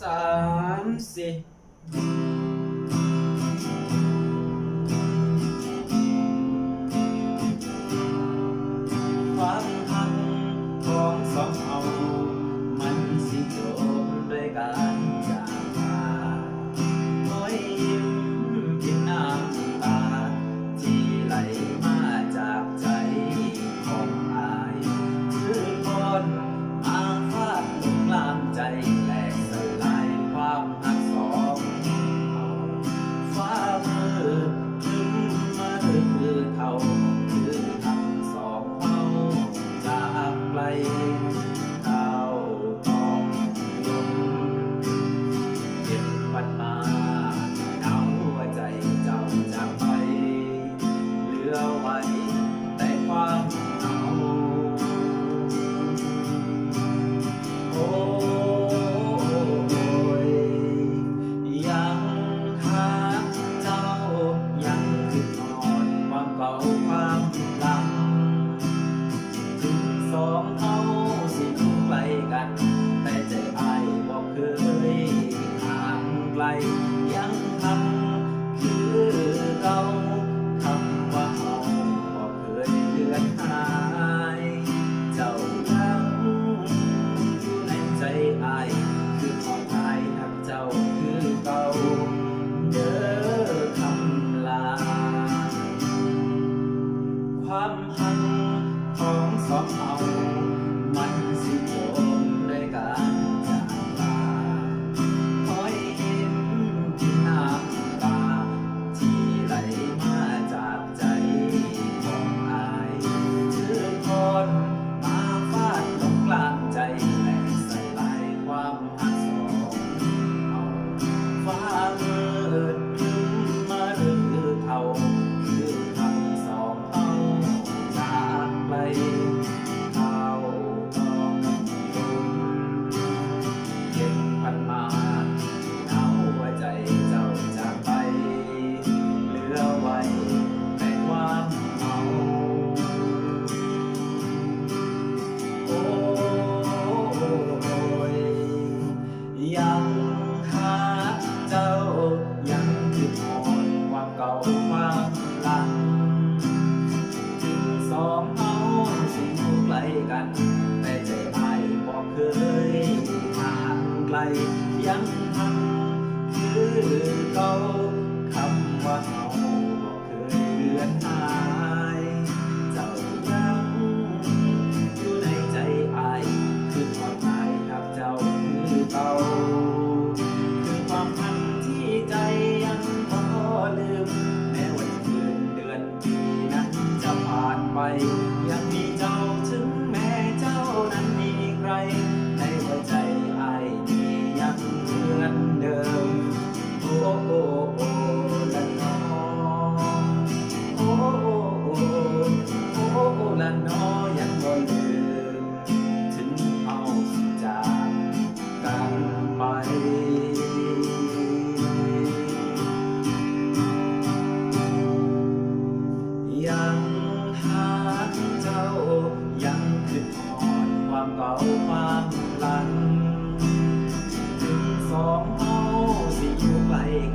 สามสี่ สองเอาสิไปกัน แต่ใจไอ้บอกเคยห่างไกล ยังทำคือเก่าคำว่าเอาบอกเคยเลือนหาย เจ้ายังอยู่ในใจไอ้คือขอทายทักเจ้าคือเก่าเด้อคำลา ความหังของสอง ยังหันคือเก่าคำว่าเฮาบ่เคยเลือนหาย เจ้ายังอยู่ในใจอายคือความหมายหักเจ้าคือเก่าคือความหันที่ใจยังบ่ลืม แม้วันเดือนเดือนปีนั้นจะผ่านไปยัง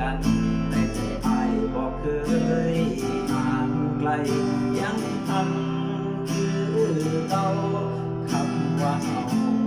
ัน แต่ใจไอ้บอกเคยห่างไกล ยังทำคือเก่าคำว่าเอา